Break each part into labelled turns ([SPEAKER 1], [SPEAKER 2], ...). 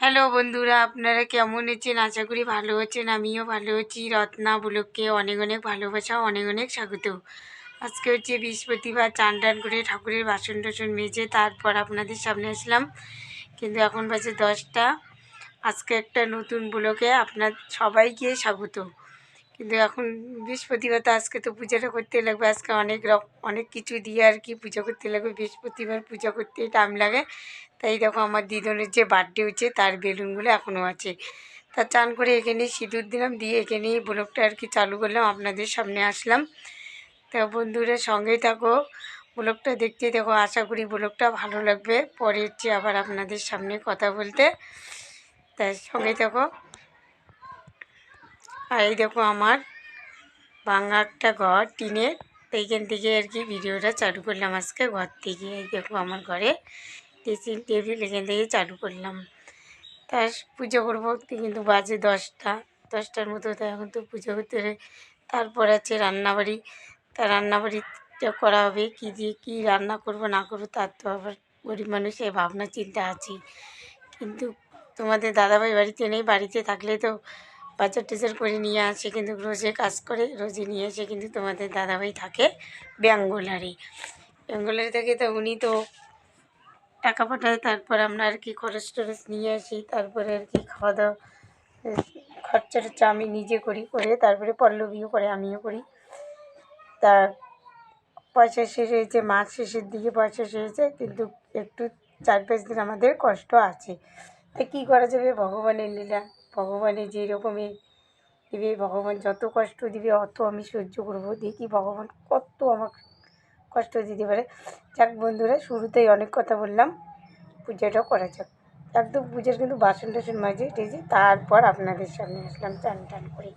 [SPEAKER 1] Hello বন্ধুরা, আপনারা কেমন আছেন? আশা করি ভালো আছেন, আমিও ভালো আছি। রত্না বুলককে অনেক অনেক ভালোবাসা, অনেক অনেক স্বাগত। আজকে হচ্ছে বৃহস্পতিবার, চান টান করে ঠাকুরের বাসন টাসন মেজে তারপর আপনাদের সামনে আসলাম। কিন্তু এখন বাজে দশটা। আজকে একটা নতুন বুলকে আপনার সবাইকে স্বাগত। কিন্তু এখন বৃহস্পতিবার তো আজকে তো পূজাটা করতে লাগবে। আজকে অনেক রকম অনেক কিছু দিয়ে আর কি পুজো করতে লাগবে। বৃহস্পতিবার পূজা করতে টাইম লাগে। তাই দেখো আমার দিদনের যে বার্থডে হচ্ছে, তার বেলুনগুলো এখনও আছে। তা চান করে এখানে সিঁদুর দিলাম, দিয়ে এখানেই ব্লগটা আর কি চালু করলাম, আপনাদের সামনে আসলাম। তা বন্ধুরা সঙ্গেই থাকো ব্লগটা দেখতে দেখো, আশা করি ব্লগটা ভালো লাগবে। পরে হচ্ছে আবার আপনাদের সামনে কথা বলতে। তাই সঙ্গেই থাকো। আর এই দেখো আমার ভাঙা একটা ঘর, টিনের। এইখান থেকে আর কি ভিডিওটা চালু করলাম আজকে ঘর থেকে। এই দেখো আমার ঘরে ড্রেসিং টেবিল এখান থেকে চালু করলাম। তার পুজো করব কিন্তু বাজে দশটা। দশটার মতো তো এখন তো পুজো করতে তারপর আছে রান্নাবাড়ি। তা রান্নাবাড়িটা করা হবে। কী দিয়ে কী রান্না করব না করব তার তো আবার গরিব মানুষের ভাবনা চিন্তা আছে কিন্তু তোমাদের দাদাভাই বাড়িতে নেই, বাড়িতে থাকলে তো বাজার টাজার করে নিয়ে আসে, কিন্তু রোজে কাজ করে, রোজে নিয়ে এসে কিন্তু তোমাদের দাদাভাই থাকে ব্যাঙ্গোলারে ব্যাঙ্গোলারে থাকে তো উনি তো টাকা পাঠায়, তারপর আমরা আর কি খরচ টরচ নিয়ে আসি, তারপরে আর কি খাওয়া দাওয়া খরচা টরচা আমি নিজে করি, করে তারপরে পল্লবীও করে, আমিও করি। তা পয়সা শেষ হয়েছে, মাস শেষের দিকে পয়সা শেষ হয়েছে, কিন্তু একটু চার পাঁচ দিন আমাদের কষ্ট আছে। তা কী করা যাবে, ভগবানের লীলা। ভগবানের যেরকমই দিবে, ভগবান যত কষ্ট দিবে, অত আমি সহ্য করব। দেখি ভগবান কত আমাকে কষ্ট দিতে পারে। যাক বন্ধুরা, শুরুতেই অনেক কথা বললাম। পূজাটাও করা যাক। একদম পূজার কিন্তু বাসন টাসন মাঝে টেজে তারপর আপনাদের সামনে আসলাম টান টান করে।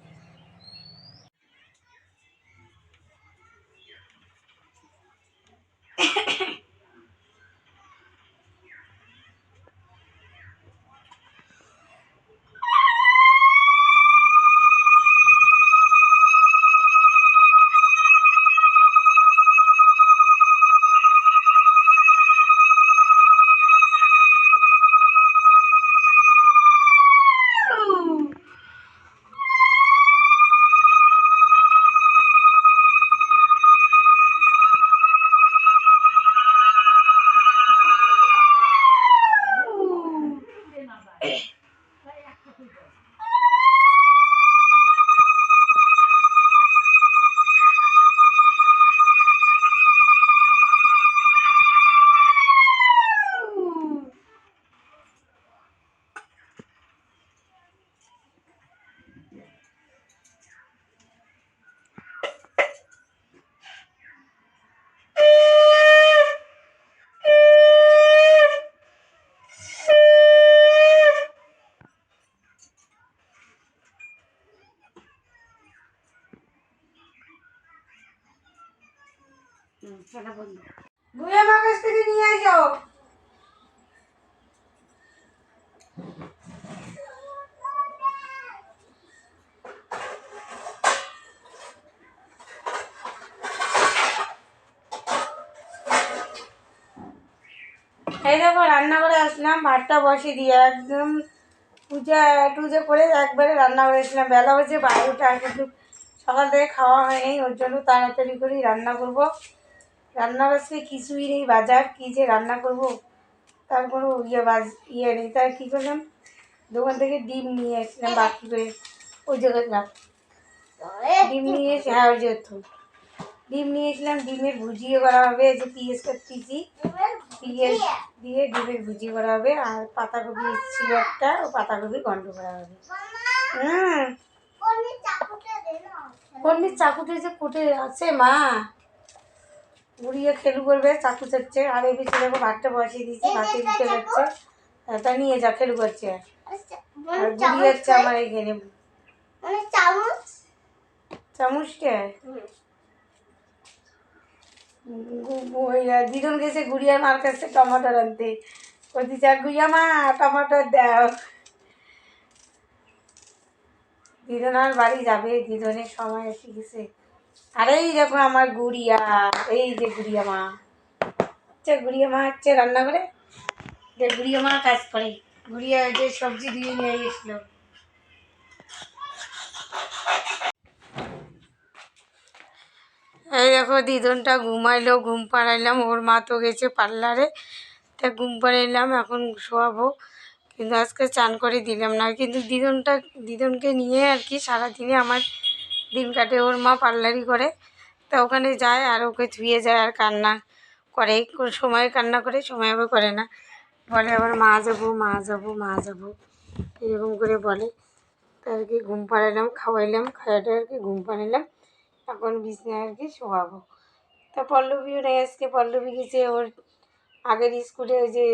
[SPEAKER 1] এই দেখো, রান্না করে আসলাম, ভাতটা বসে দিয়ে একদম পূজা, টুজা করে একবারে রান্না করে করেছিলাম বেলা হয়েছে বারোটা, কিন্তু সকাল থেকে খাওয়া হয়নি, ওর জন্য তাড়াতাড়ি করেই রান্না করব। রান্নার আজকে কিছুই নেই বাজার কী যে রান্না করব? তার কোনো ইয়ে বাজ ইয়ে নেই। তাই কী করলাম? দোকান থেকে ডিম নিয়ে এসেছিলাম বাকি করে। ওই জায়গায় না ডিম নিয়ে এসে হ্যাঁ ওই যে ডিম নিয়েছিলাম ডিমের ভুজিয়ে করা হবে যে পিঁয়াজ কাটতেছি পিএস দিয়ে ডিমের ভুজি করা হবে আর পাতাকপি ছিল একটা ও পাতাকপি গন্ড করা হবে। হুম। কর্মীর চাকুটা যে কুটে আছে মা। গুড়িয়ে খেলু করবে চাকু চাচ্ছে আর এই পিছনে দেখো ভাতটা বসিয়ে দিয়েছি ভাতে দিতে যাচ্ছে তা নিয়ে যা খেলু করছে। আর গুড়ি যাচ্ছে আমার এখানে।
[SPEAKER 2] চামচ?
[SPEAKER 1] চামচটা? দিদন গেছে মার কাছে টমাটোর আনতে। বলছি যা গুড়িয়া মা টমাটোর দাও। দিদনার বাড়ি যাবে দিদনের সময় এসে গেছে। আর এই দেখো আমার গুড়িয়া, এই যে গুড়িয়া মা। হচ্ছে গুড়িয়া মা হচ্ছে রান্না করে যে গুড়িয়া মা কাজ করে, গুড়িয়া যে সবজি দিয়ে নিয়ে গেছিল এই দেখো, দিদনটা ঘুমাইলো, ঘুম পাড়াইলাম, ওর মা তো গেছে পার্লারে। তা ঘুম পাড়াইলাম, এখন শোয়াবো। কিন্তু আজকে চান করে দিলাম না। কিন্তু দিদনটা, দিদনকে নিয়ে আর কি সারাদিনে আমার দিন কাটে, ওর মা পার্লারই করে। তা ওখানে যায় আর ওকে ধুয়ে যায় আর কান্না করে। সময় কান্না করে, সময় আবার করে না। বলে আবার মা যাব মা যাব মা যাব। এরকম করে বলে। তা আর কি ঘুম পাড়াইলাম, খাওয়াইলাম খাওয়াটা আর কি ঘুম পাড়াইলাম। এখন বিছনায় আর কি শোয়াবো। তা পল্লবীও নেই আজকে। পল্লবী গেছে ওর আগের স্কুলে ওই যে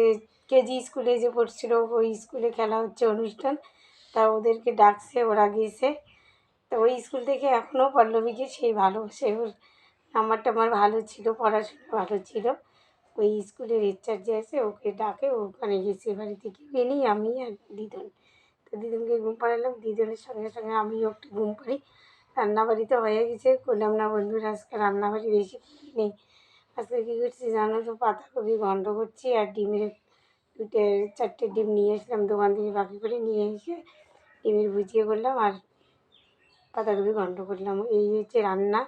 [SPEAKER 1] কেজি স্কুলে যে পড়ছিল, ওই স্কুলে খেলা হচ্ছে অনুষ্ঠান। তা ওদেরকে ডাকছে, ওরা গিয়েছে তো ওই স্কুল থেকে এখনও পল্লবীকে সেই ভালোবাসে ওর নাম্বার টাম্বার ভালো ছিল, পড়াশোনা ভালো ছিল। ওই স্কুলের ইনচার্জ আছে, ওকে ডাকে ওখানে গেছে বাড়ি থেকে কেউ নেই, আমি আর দিদন। তো দিদনকে ঘুম পাড়ালাম, দিদনের সঙ্গে সঙ্গে আমিও একটু ঘুম পাড়ি। রান্নাবাড়ি তো হয়ে গেছে করলাম না বন্ধুরা আজকে রান্নাবাড়ি বেশি নেই। আজকে কী করছি জানো তো, পাতাকপি গন্ড করছি আর ডিমের দুটো চারটে ডিম নিয়ে এসলাম দোকান থেকে বাকি করে নিয়ে এসে ডিমের ভুজিয়ে করলাম আর পাতাকপি গন্ড করলাম। এই হচ্ছে রান্না।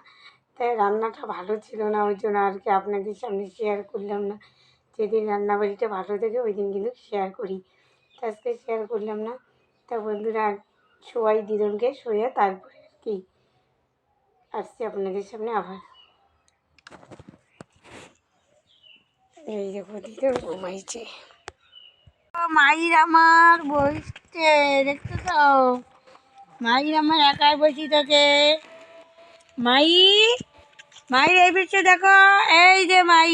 [SPEAKER 1] তাই রান্নাটা ভালো ছিল না, ওই জন্য আর কি আপনাদের সামনে শেয়ার করলাম না। যেদিন রান্নাবাড়িটা ভালো থাকে, ওই দিন কিন্তু শেয়ার করি। তা আজকে শেয়ার করলাম না। তা বন্ধুরা শোয়াই দিদনকে শোয়া তারপরে আর কি আসছি আপনাদের সামনে আবার। এই দেখো, দিদন ঘুমাইছে। মাইর আমার বসছে, দেখতে তো মাইর আমার একাই বসি থাকে মাই মাইর এই পিছনে দেখো। এই যে মাই,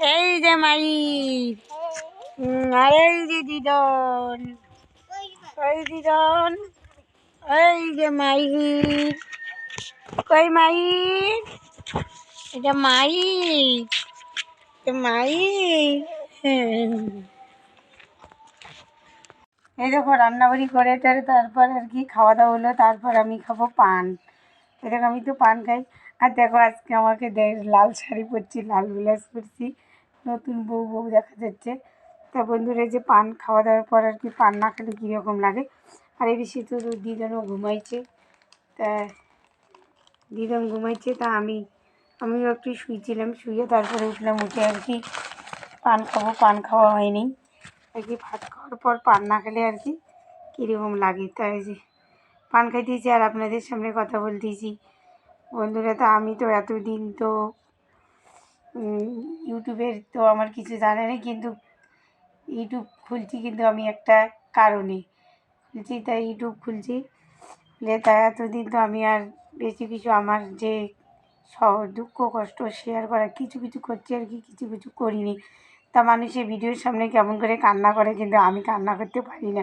[SPEAKER 1] এই যে মাই। আর এই যে দিদন, এই দিদন, এই যে মাইর কই মাইর এটা মাইর এটা মাইর হ্যাঁ। এই দেখো রান্না রান্নাবাড়ি করে টারে তারপর আর কি খাওয়া দাওয়া হলো, তারপর আমি খাব পান। দেখো, আমি তো পান খাই। আর দেখো, আজকে আমাকে লাল শাড়ি পরছি, লাল ব্লাউজ পরছি। নতুন বউ বউ দেখা যাচ্ছে। তা বন্ধুরা যে পান খাওয়া দাওয়ার পর আর কি পান না খেলে কীরকম লাগে? আর এই বেশি তো দিদনও ঘুমাইছে, তা দিদন ঘুমাইছে, তা আমি, আমিও একটু শুয়েছিলাম শুয়ে তারপরে উঠলাম, উঠে আর কি পান খাব, পান খাওয়া হয়নি। আর কি ভাত খাওয়ার পর পান না খেলে আর কি কীরকম লাগে তাই যে পান খাইতেছি আর আপনাদের সামনে কথা বলতেছি। বন্ধুরা, তো আমি তো এতদিন তো ইউটিউবের তো আমার কিছু জানে না কিন্তু ইউটিউব খুলছি কিন্তু আমি একটা কারণে খুলছি, তাই ইউটিউব খুলছি। খুলে তাই এতদিন তো আমি আর বেশি কিছু আমার যে সহ দুঃখ, কষ্ট শেয়ার করা, কিছু কিছু করছি আর কি, কিছু কিছু করিনি। তা মানুষের ভিডিওর সামনে কেমন করে কান্না করে কিন্তু আমি কান্না করতে পারি না।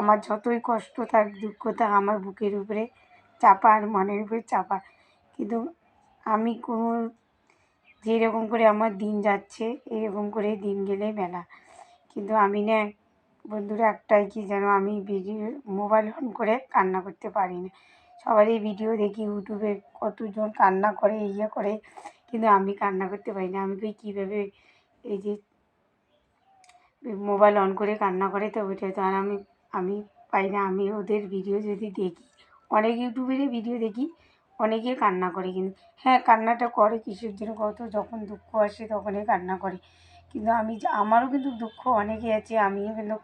[SPEAKER 1] আমার যতই কষ্ট থাক, দুঃখ থাক, আমার বুকের উপরে চাপা আর মনের উপরে চাপা। কিন্তু আমি কোনো যেরকম করে আমার দিন যাচ্ছে, এরকম করে দিন গেলে মেলা কিন্তু আমি না, বন্ধুরা, একটাই কি যেন আমি ভিডিও মোবাইল অন করে কান্না করতে পারি না। সবারই ভিডিও দেখি, ইউটিউবে কতজন কান্না করে ইয়ে করে, কিন্তু আমি কান্না করতে পারি না। আমি কই কীভাবে এই যে মোবাইল অন করে কান্না করে তো ওইটা তো আর আমি আমি পাই না। আমি ওদের ভিডিও যদি দেখি, অনেক ইউটিউবেরই ভিডিও দেখি অনেকে কান্না করে কিন্তু। হ্যাঁ কান্নাটা করে কিসের জন্য? কত যখন দুঃখ আসে তখনই কান্না করে। কিন্তু আমি আমারও কিন্তু দুঃখ অনেকই আছে, আমিও কিন্তু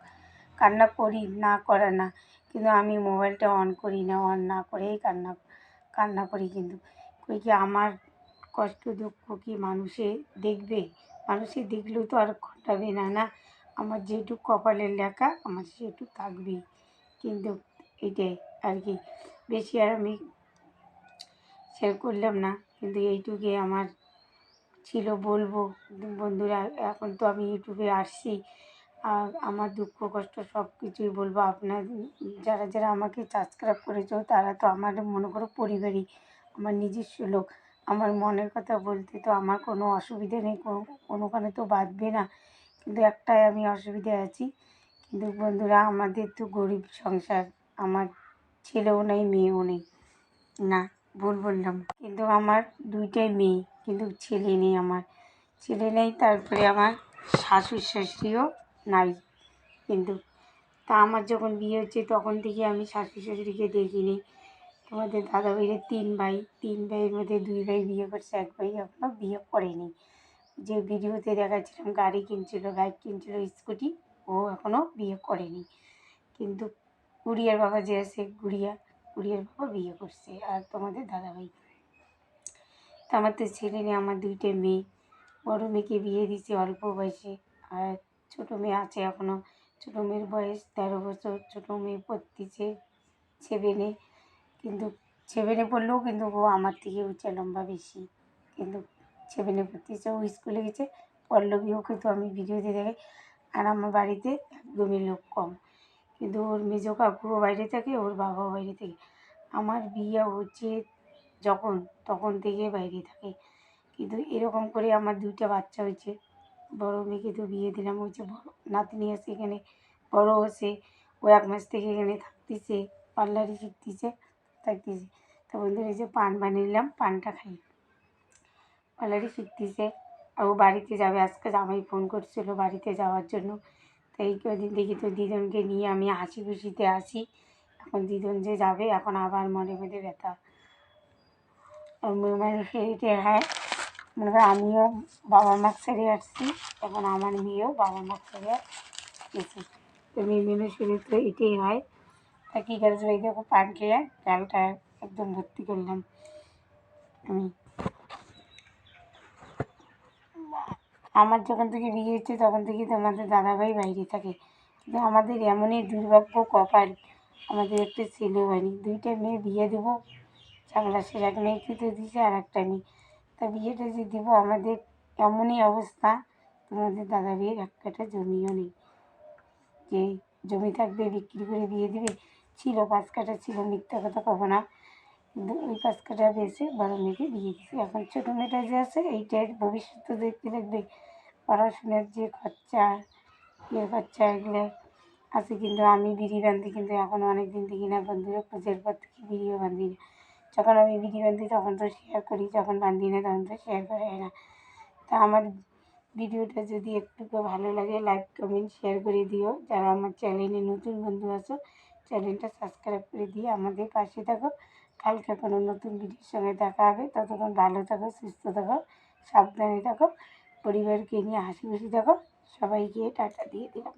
[SPEAKER 1] কান্না করি, না করা না। কিন্তু আমি মোবাইলটা অন করি না, অন না করেই কান্না কান্না করি কিন্তু। কই কি আমার কষ্ট দুঃখ কি মানুষে দেখবে? মানুষে দেখলেও তো আর ঘটাবে না না? আমার যেটুকু কপালের লেখা, আমার সেটুকু থাকবেই। কিন্তু এটাই আর কি, বেশি আর আমি শেয়ার করলাম না। কিন্তু এইটুকুই আমার ছিল বলব। বন্ধুরা, এখন তো আমি ইউটিউবে আসছি। আর আমার দুঃখ, কষ্ট সব কিছুই বলব আপনার, যারা যারা আমাকে সাবস্ক্রাইব করেছ, তারা তো আমার মনে করো পরিবারই, আমার নিজস্ব লোক। আমার মনের কথা বলতে তো আমার কোনো অসুবিধে নেই, কোনো, কোনোখানে তো বাঁধবে না। কিন্তু একটাই আমি অসুবিধায় আছি। কিন্তু বন্ধুরা, আমাদের তো গরিব সংসার, আমার ছেলেও নেই, মেয়েও নেই। না, ভুল বললাম। কিন্তু আমার দুইটাই মেয়ে, কিন্তু ছেলে নেই আমার। ছেলে নেই, তারপরে আমার শাশুড় শাশুড়িও নাই। কিন্তু তা আমার যখন বিয়ে হচ্ছে, তখন থেকে আমি শাশুড়ি শ্বশুরকে দেখিনি। তোমাদের দাদা ভাইয়ের তিন ভাই, তিন ভাইয়ের মধ্যে দুই ভাই বিয়ে করছে, এক ভাই এখনও বিয়ে করেনি। যে ভিডিওতে দেখাচ্ছিলাম, গাড়ি কিনছিল, বাইক কিনছিল, স্কুটি, ও এখনও বিয়ে করেনি। কিন্তু গুড়িয়ার বাবা যে আছে, গুড়িয়া, গুড়িয়ার বাবা বিয়ে করছে। আর তোমাদের দাদাভাই? তা আমার তো ছেলে নেই, আমার দুইটা মেয়ে। বড় মেয়েকে বিয়ে দিয়েছি অল্প বয়সে। আর ছোটো মেয়ে আছে এখনও ছোটো মেয়ের বয়স তেরো বছর, ছোটো মেয়ে পড়তেছে সেভেনে কিন্তু সেভেনে পড়লেও কিন্তু ও আমার থেকে উঁচা, লম্বা, বেশি। কিন্তু সেভেনে পড়তেছে ও স্কুলে গেছে। পল্লবীও কিন্তু আমি ভিডিওতে দেখে। আর আমার বাড়িতে একদমই লোক কম। কিন্তু ওর মেজো কাকুও বাইরে থাকে, ওর বাবাও বাইরে থাকে। আমার বিয়ে হচ্ছে যখন, তখন থেকে বাইরে থাকে। কিন্তু এরকম করে আমার দুইটা বাচ্চা হয়েছে। বড় মেয়েকে তো বিয়ে দিলাম হচ্ছে বড় নাতনি আছে এখানে, বড় হচ্ছে ও এক মাস থেকে এখানে থাকতেছে, পার্লারে শিখতেছে, থাকতেছে। তো বন্ধুরা, এই যে পান বানিয়ে নিলাম, পানটা খাই। পার্লারে শিখতেছে। আর ও বাড়িতে যাবে, আজকে জামাই ফোন করছিল বাড়িতে যাওয়ার জন্য। তো এই কদিন দেখি তো দিদনকে নিয়ে আমি হাসি খুশিতে আসি এখন দিদন যে যাবে, এখন আবার মনে মধ্যে ব্যথা। মেয়ে সেরিতে হয়, মনে করো আমিও বাবা মা ছেড়ে আসছি। এখন আমার মেয়েও বাবা মা ছেড়ে গেছে তো মেয়ে মেয়ে শরীর তো এটাই হয়। তা কী করেছে ওই দেখো, পান খেয়ে ডালটা একদম ভর্তি করলাম। আমি আমার যখন থেকে বিয়ে হচ্ছে, তখন থেকে তোমাদের দাদাভাই বাইরে থাকে। কিন্তু আমাদের এমনই দুর্ভাগ্য কপাল। আমাদের একটা ছেলে হয়নি। দুইটা মেয়ে বিয়ে দেবো চাংলা সে এক মেয়েকে তো দিছে আর একটা মেয়ে তা বিয়েটা যে দেবো, আমাদের এমনই অবস্থা। তোমাদের দাদা বিয়ের এক কাঠা জমিও নেই। যে জমি থাকবে, বিক্রি করে বিয়ে দিবে, ছিল পাঁচ কাঠা ছিল, মিথ্যা কথা কব ওই পাঁচ কাঠা বেছে বড় মেয়েকে বিয়ে দিছে এখন ছোটো মেয়েটা যে আছে এইটার ভবিষ্যৎ তো দেখতে লাগবে। পড়াশোনার যে খরচা ইয়ে খরচা এগুলো আছে কিন্তু আমি বিড়ি বান্ধি কিন্তু এখন অনেক দিন দেখি না বন্ধুরা, পুজোর পর থেকে বিড়িও বান্ধি না। যখন আমি বিড়ি বান্ধি তখন তো শেয়ার করি, যখন বান্ধি না, তখন তো শেয়ার করা হয় না। তা আমার ভিডিওটা যদি একটু ভালো লাগে লাইক কমেন্ট শেয়ার করে দিও। যারা আমার চ্যানেলে নতুন বন্ধু আছো চ্যানেলটা সাবস্ক্রাইব করে দিয়ে আমাদের পাশে থাকো। কালকে কোনো নতুন ভিডিওর সঙ্গে দেখা হবে। ততক্ষণ ভালো থাকো, সুস্থ থাকো, সাবধানে থাকো। পরিবারকে নিয়ে হাসি খুশি থাকো। সবাইকে টাটা দিয়ে দিলাম।